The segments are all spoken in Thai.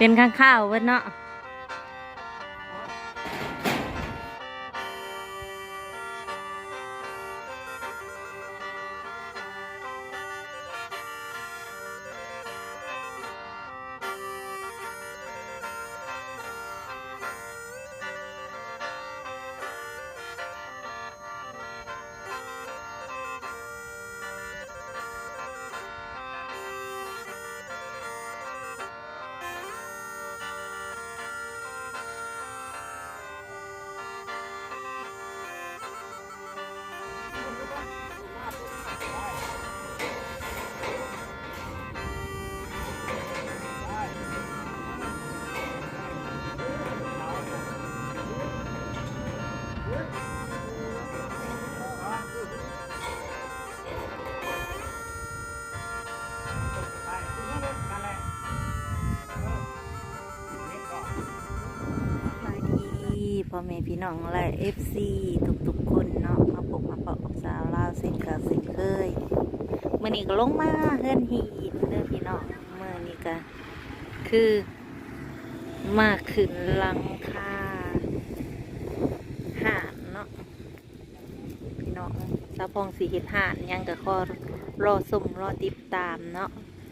เป็นข้างข้าวเว้นเนาะ อแม่พี่น้องและเอฟซีทุกๆคนเนาะมาปกมาเปาะกับสาวลาวเส้นกับเส้นเคยเมื่อนี้ก็ลงมาเฮือนหีนเด้อพี่น้องเมื่อนี้ก็คือมาขึ้นลังคาห่านเนาะพี่น้องสาวพองสีเห็ดห่านยังก็ขอรอสมรอติดตามเนาะ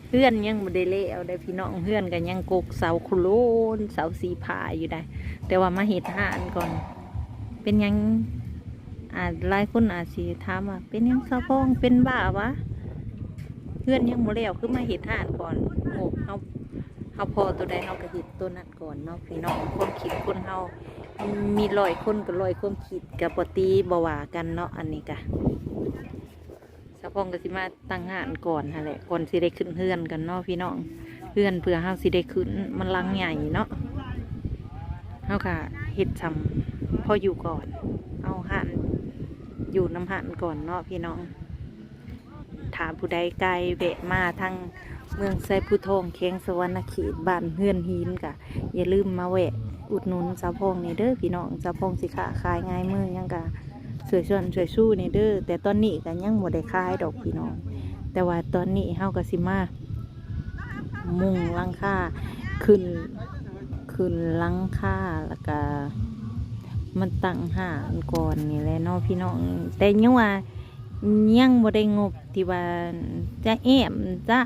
เพื่อนยังบ่ได้เละเอาได้พี่น้องเพื่อนกันยังกกเสาคุโลนเสาสีผาอยู่ได้ แต่ว่ามาเห็ดหานก่อน เป็นยังอาจหลายคนอาจสิถามว่าเป็นยังสะพองเป็นบ้าวะเพื่อนยังบ่แล้วคือมาเห็ดหานก่อนโอ้เฮาเฮาพอตัวใดเฮาก็เห็ดตัวนั้นก่อนเนาะพี่น้องคนคิดคนเฮามีรอยคนกับรอยความคิดกับปตีบวากันเนาะอันนี้กะ สะพองก็สิมาตั้งงานก่อนฮะแหละก่อนสิได้ขึ้นเฮือนกันเนาะพี่น้องเฮือนเพื่อเฮาสิได้ขึ้นมันลังใหญ่เนาะเฮาค่ะเฮ็ดซำพออยู่ก่อน เอาหันอยู่น้ำหันก่อนเนาะพี่น้อง ถามผู้ใดไกลแวะมาทางเมืองไซผู้ทองเคียงสวรรณเขตบ้านเฮือนหินกะอย่าลืมมาแวะอุดหนุนสะพองนี่เด้อพี่น้องสะพงสิขาขายง่ายมือยังกะ สวยชวนสวยสู้นี่เด้อแต่ตอนนี้ก็ยังบ่ได้ขายดอกพี่น้อง แต่ว่าตอนนี้เฮาก็สิมามุงลังค่าขึ้นขึ้นลังค่าแล้วก็มันตั้งหานก่อนนี่แหละเนาะพี่น้อง แต่ยังว่ายังบ่ได้งบที่ว่าจะแอมจะ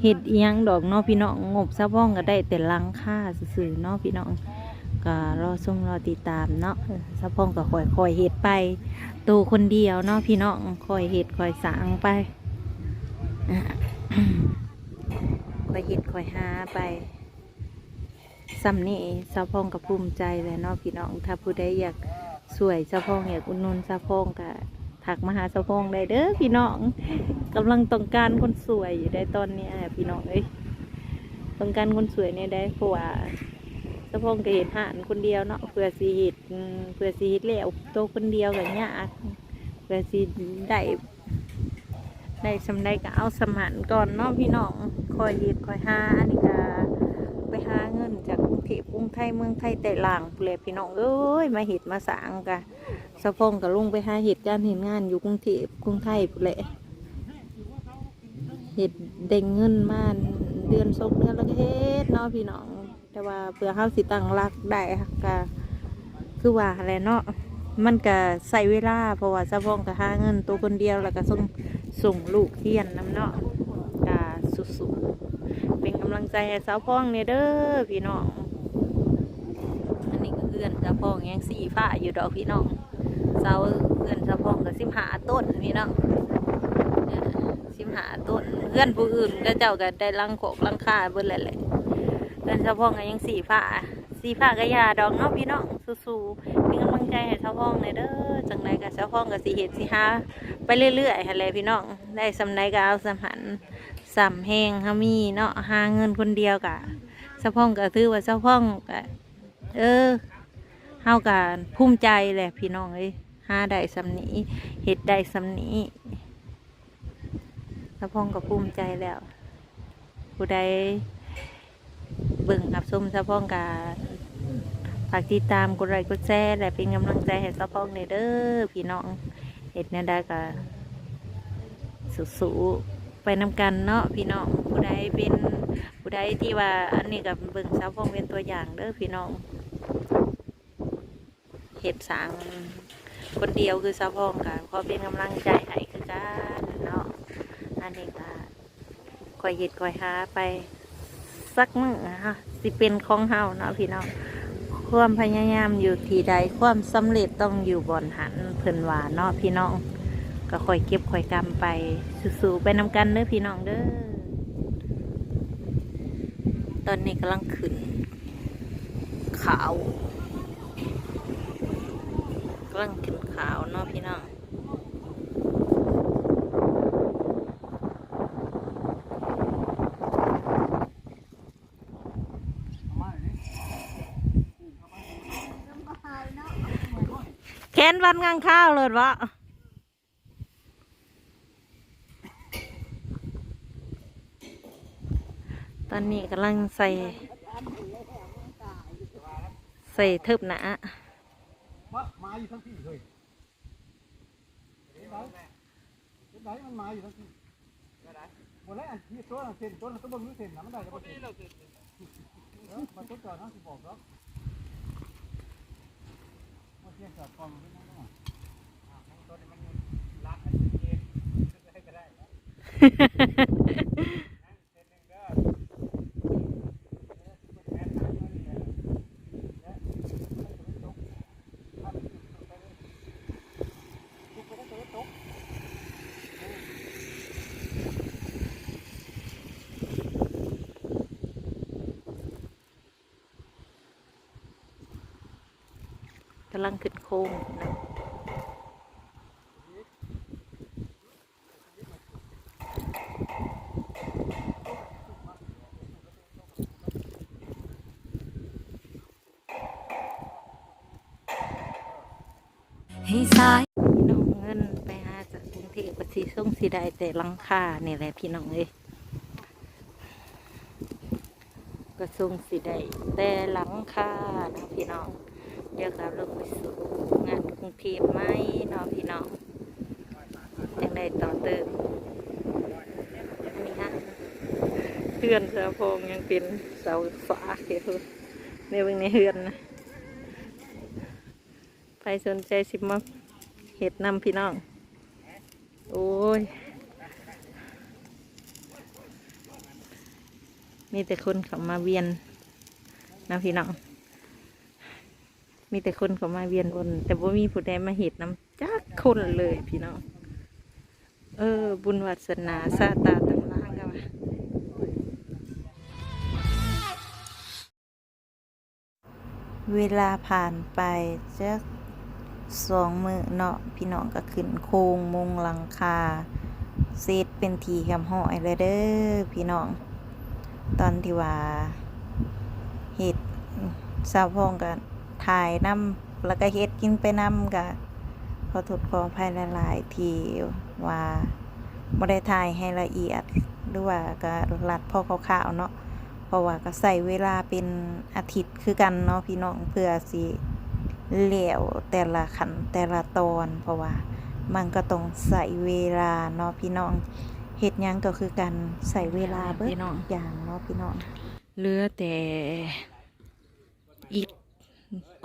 เฮ็ดยังดอกเนาะพี่น้องงบซะบ้องก็ได้แต่ลังค่าซื่อๆเนาะพี่น้อง ก็รอส่งรอติดตามเนาะเออสะพองก็คอยคอยเห็ดไปตัวคนเดียวเนาะพี่น้องคอยเห็ดคอยสางไปอะคอยเห็ดคอยหาไปซ้ำนี่สะพองก็ภูมิใจเลยเนาะพี่น้อง ถ้าผู้ใดอยากสวยสะพองอยากอุดหนุนสะพองก็ถักมาหาสะพองได้เด้อพี่น้องกำลังต้องการคนสวยอยู่ได้ตอนเนี้ยพี่น้องเอ้ยต้องการคนสวยเนี่ยได้เพราะว่าสะพงก็เห็ดหานคนเดียวเนาะเพื่อสีห็ดเพื่อสีห็ดแล้วโตวคนเดียวกันยากเพื่อสีได้ได้สำได้ก็เอาสมานก่อนเนาะพี่น้องคอยห็ดคอยหาอันนี้ก็ไปหาเงินจากกรุงเทพกรุงไทยเมืองไทยแต่ล่างพู้นแหละพี่น้องเอ้ยมาเห็ดมาสางกะสะพงกับลุงไปหาเห็ดการเห็นงานอยู่กรุงเทพกรุงไทยพู้นแหละเห็ดเด้งเงินมาเดือนสองเดือนแล้วก็เฮ็ดเนาะพี่น้อง แต่ว่าเพื่อเฮาสิตั้งรักได้ค่ะก็คือว่าอะไรเนาะมันก็ใส่เวลาเพราะว่าสะพองก็หาเงินตัวคนเดียวแล้วก็ส่งส่งลูกเรียนน้ำเนาะก็สุดๆเป็นกำลังใจให้สาวพองเนี่ยเด้อพี่น้องอันนี้ก็เพื่อนสาวพองยังสีฟ้าอยู่ดอกพี่น้องเสาเพื่อนสาวพองก็สิบหาต้นพี่น้องสิบหาต้นเพื่อนผู้อื่นก็เจ้าก็ได้ลังโขกลังคาเบิ่นแหละแหละ เดินสะพองก็ยังสีฟ้าสีฟ้ากระยาดอกเนาะพี่น้องสู้ๆมีกำลังใจให้สะพองในอยเด้อจังไรกับสะพองกับสีเห็ดสีหาไปเรื่อยๆอะไรพี่น้องได้สำไรก็เอาสำหันสำแหงฮามีเนาะหาเงินคนเดียวกะสะพองก็ถือว่าสะพองก็เออเฮากัภูมิใจแหละพี่น้องเอ้ยหาได้สำนี้เห็ดได้สำนี้สะพองก็ภูมิใจแล้วผู้ใด เบิ่งกับส้มสะพองกาฝากติดตามกดไลค์กดแชร์และเป็นกำลังใจให้สะพองในเด้อพี่น้องเห็ดเนี่ยได้กะสู้ๆไปนำกันเนาะพี่น้องผู้ใดเป็นผู้ใดที่ว่าอันนี้กับเบิ่งสาวพองเป็นตัวอย่างเด้อพี่น้องเห็ดสางคนเดียวคือสาวพองค่ะขอเป็นกำลังใจให้คือกันเนาะอันนี้ก็คอยเห็ดคอยหาไป สักมือนะคะสิเป็นของเฮาเนาะพี่น้องความพยายามอยู่ที่ใดความสำเร็จต้องอยู่บอนหันเพิ่นว่าเนาะพี่น้อง ก็คอยเก็บคอยกำไปสู้ๆไปนำกันเด้อพี่น้องเด้อตอนนี้กำลังขึ้นขาวกำลังขึ้นขาวเนาะพี่น้อง แค้นวันงานข้าวเลยวะตอนนี้กำลังใส่ ใส่เทิบหนามามาอยู่ทั้งที่เลยเห็นไหมเห็นไหมมันมาอยู่ทั้งที่หมดแล้วอันที่ตัวเส้นตัวนั้นตัวบนมือเส้นนะมันได้แล้วก็เส้นเออมาตัวจอดนะสิบอกแล้ว Ha ha ha ha. กำลังขึ้นโค้งนะพี่น้องเงินไปหาจากกรุงเทพก็สีส่งสีได้แต่หลังคาเนี่ยแหละพี่น้องเอ้ยก็ส่งสีได้แต่หลังคานะพี่น้อง เดี๋ยวกับลงไปสู่งานกรุงเทพไหมเนาะพี่น้องจังได้ต่อเติมนี่ฮะเฮือนเสือโพงยังเป็นเสาฝาเขียวในเบิ่งในเฮือนนะใครสนใจสิมาเห็ดนำพี่น้อง โอ้ย มีแต่คนเขามาเวียนนะพี่น้อง มีแต่คนเขามาเวียนวน แต่ว่ามีผู้ใดมาเห็ดน้ำจักคนเลยพี่น้อง เออ บุญวัสนาซาตาต่างล่างกันวะเวลาผ่านไปจะสองมือเนาะพี่น้องก็ขึ้นโคงมุงหลังคาเซตเป็นทีคำห้อยเลยเด้อพี่น้อง ตอนที่ว่าเห็ดสาวพองกัน ถ่ายน้ำแล้วก็เฮ็ดกินไปน้ำกะขอโทษขออภัยหลายๆที่ว่าบ่ได้ถ่ายให้ละเอียดหรือว่าก็ลัดพอขาวๆเนาะเพราะว่าก็ใส่เวลาเป็นอาทิตย์คือกันเนาะพี่น้องเพื่อสิเหลวแต่ละขันแต่ละตอน เพราะว่ามันก็ต้องใส่เวลาเนาะพี่น้องเฮ็ดหยังก็คือกันใส่เวลาเบิดอย่างเนาะพี่น้องเหลือแต่อิฐ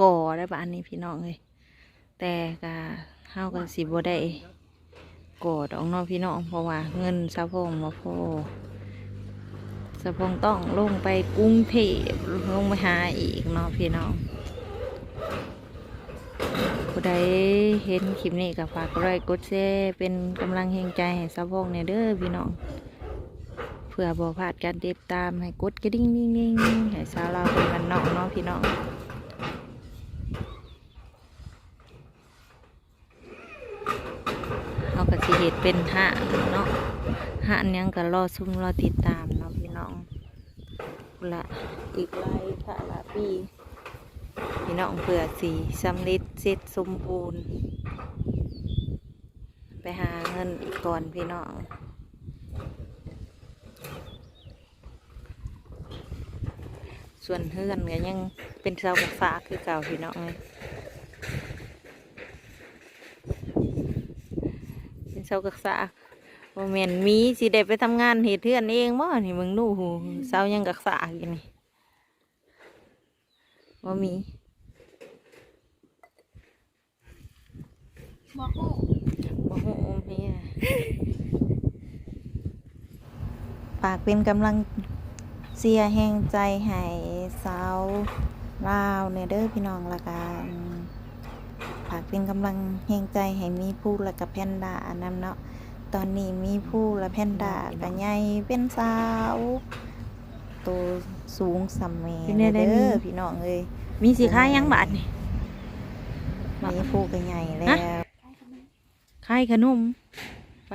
ก่อได้บ้านนี้พี่น้องเลยแต่ก็เฮากันสิบ่ได้ก่อดอกน้องพี่น้องเพราะว่าเงินสะพงมาพอสะพงต้องลงไปกรุงเทพลงไปหาอีกเนาะพี่น้องผู้ใดเห็นคลิปนี้ก็ฝากไลค์กดแชร์เป็นกำลังแห่งใจให้สะพงในเด้อพี่น้องเพื่อบ่พลาดการติดตามให้กดกระดิ่งนิ่งๆให้สาวเราเป็นกันนอกเนาะพี่น้อง เขาก็สิ เป็นห่านเนาะห่านหยังก็รอซุ่มรอติดตามเนาะพี่น้องละอีกไล่พระละปีพี่น้องเผื่อสีสำลิดเสร็จสมบูรณ์ ไปหาเงินอีกก่อนพี่น้องส่วนเฮือนก็ยังเป็นเสากับฝาคือเก่าพี่น้องเลย เป็นเสากระสาบ่แม่นมีสิได้ไปทำงานเฮ็ดเทือนเองบ่นี่มึงดูหูเซายังกักษาอยู่นี่บ่มีบอกฮู้บ่ฮู้มีอะฝากเป็นกำลังเสียแห่งใจให้สาวลาวเนี่ยเด้อพี่น้องละกันฝาก เป็นกำลังแห่งใจให้มีผู้และกับแพนด้านำเนาะตอนนี้มีผู้และแพนด้ากันใหญ่เป็นสาวตัวสูงสำเมเป็นแนวใดมีเด้อพี่น้องเอ้ยมีสิค้ายังบาทนี่มีผู้กันใหญ่แล้วขายขนมไป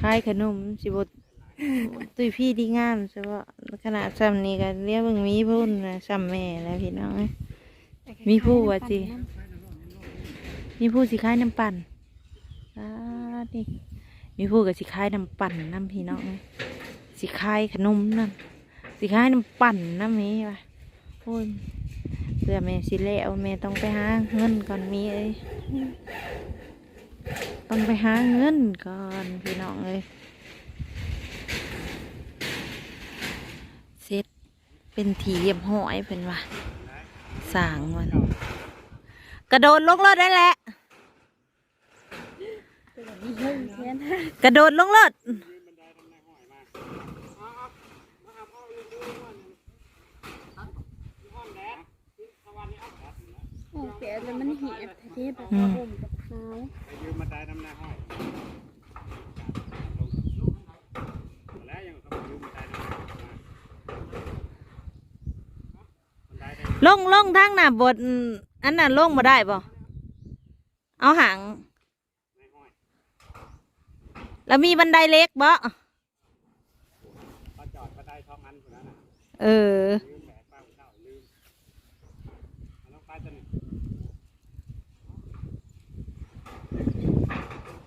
ขายขนมสิบตุยพี่ดีงามใช่ปะขนาดซ้ำนี้กันเรียกว่ามีพุ่นนะซ้ำแม่แล้วพี่น้องเอ้ย มีผู้ว่าสิมีผู้สิขายน้ำปั่นอ่านี่มีผู้กับสิขายน้ำปั่นน้ำพี่น้องสิขายขนมนั่นสิขายน้ำปั่นน้ำนี้ว่ะโอ้ยเพื่อแม่สิแล้วแม่ต้องไปหาเงินก่อนมีเอ้ยต้องไปหาเงินก่อนพี่น้องเลยเซ็ตเป็นทีเรียมห้อยเป็นว่า สร้างมัน กระโดดลงรถได้แหละ กระโดดลงรถโอ้แกแล้วมันเหียบแท้ๆแบบอืมห่มกับเขา ไปยืมมาได้น้ำหน้าห้อยแล้วยังเขายืมมาได้น้ำหน้าห้อย ล งลงทางหน้าบทอันนั้นลงมาได้ป่เอาหางแล้วมีบันไดเล็กบ่เขาจอดก็ได้ท้องอันคนนั้นน่ะ เออ ลืมแบกบ้างเจ้าลืมเอาน้องไปตัวหนึ่ง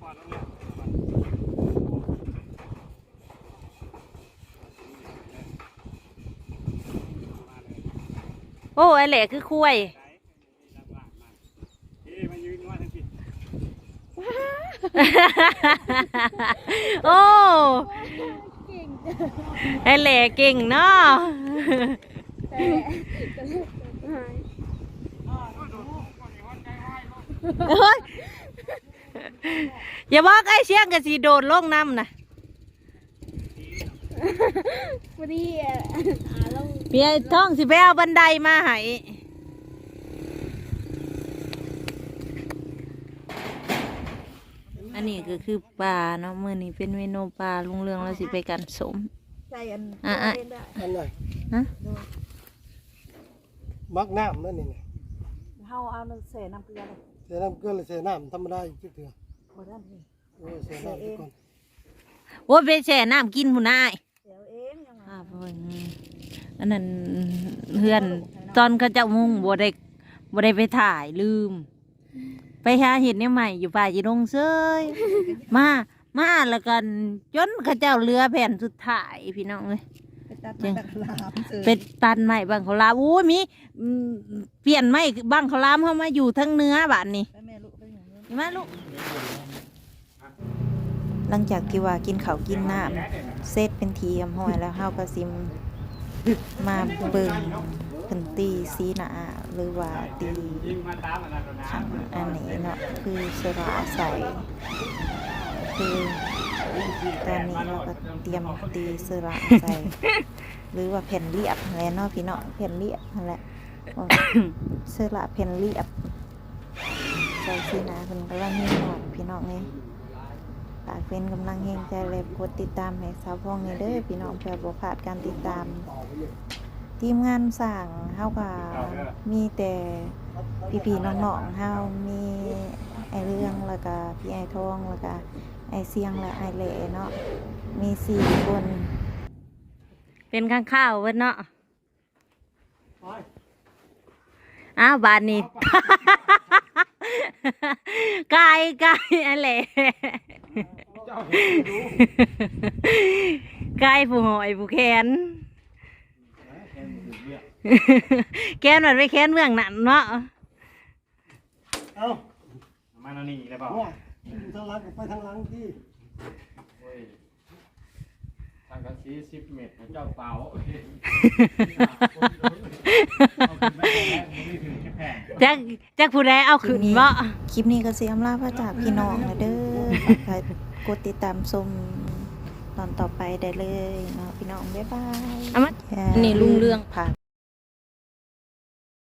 ปอดลงแล้ว โอ้ไอแหละคือคุยไหนมีลำบากมากเอ้มายืนว่าทั้งทีโอ้เก่งไอแหละเก่งเนาะแต่ก็เลยหายเฮ้ยอย่าบอกไอ้เชียงกับสีโดดลงน้ำนะพอดีอะอ่าลง พี่ไอ้ท้องสิไปเอาบันไดมาให้อันนี้ก็คือปลาเนาะมื้อนี้เป็นเมนูปลาลุงเรืองเราสิไปกันสมใจอันอะอะ เล่นได้อันไหนฮะ มักน้ำนั่นนี่ไงเฮาเอาน้ำเสน้ำเกลือเลยเสียน้ำเกลือหรือเสียน้ำธรรมดาอีกเถื่อบ่ได้นี่โอ้ยเสียน้ำไปก่อนโอ้ยไปแช่น้ำกินหุ่นอ้ายเดี๋ยวเองยังไงอ่าเพิ่น อันนั้นเพื่อนตอนเขาเจ้ามุ่งบ่ได้บ่ได้ไปถ่ายลืม ไปหาเห็ดเนี่ยใหม่อยู่ป่าจีดงเซย มามาแล้วกันจนเขาเจ้าเรือแผ่นสุดท้ายพี่น้องเลย ไปตัดจริงตะลามเสือเป็นตันใหม่บางเขาวหลามโอ้ยมีอืมเปลี่ยนไม่บางเขาวหลามเข้ามาอยู่ทั้งเนื้อบานนี้ไปแม่ลูกไปอย่างนี้นี่มาลูก หลังจากที่ว่ากินข้าวกินน้ำเซตเป็นทีมห้อยแล้วเฮาก็ซิ มาเบิ่งเพิ่นตีสีหนาหรือว่าตียิงมาตามอะไรกันนะขังอันนี้เนาะคือสระใส่คือตอนนี้เราก็เตรียมตีสระใส่หรือว่าแผ่นเรียบอะไรเนาะพี่เนาะแผ่นเรียบนั่นแหละสระแผ่นเรียบใส่สีหนาเพิ่นก็ว่ามีหอดพี่น้องเลย ฝากเป็นกำลังแห่งใจเลยกดติดตามให้สาวพองนี่เด้อพี่น้องเพื่อบ่พลาดการติดตาม ทีมงานสั่งเฮาก็มีแต่พี่ๆน้องๆเฮามีไอเรื่องแล้วก็พี่ไอทองแล้วก็ไอเสียงและไอเหล่เนาะมีสี่คน เป็นข้างข้าวเว้นเนาะอ้าวบานนี้กายกายไอ เหล่เจ้าเห็นดูกายผู้หอยผู้แขนแกนมันไปแค้นเมืองนั่นเนาะเอ้ามาแล้วนี่เลยเปล่าว่าอยู่ทางหลังก็ไปทางหลังที่โอ้ยทางกะซีสิบเมตรเจ้าเป่าเอาขึ้นไม่ได้แล้วมันไม่ถึงแค่แผ่นจักจักผู้ใดเอาขึ้นบ่คลิปนี้ก็เสียมลาพระจากพี่น้องนะเด้อ ฝากกดติดตามชมตอนต่อไปได้เลยเนาะพี่น้องบ๊ายบาย เอามานี่ลุงเรื่อง ผ่าน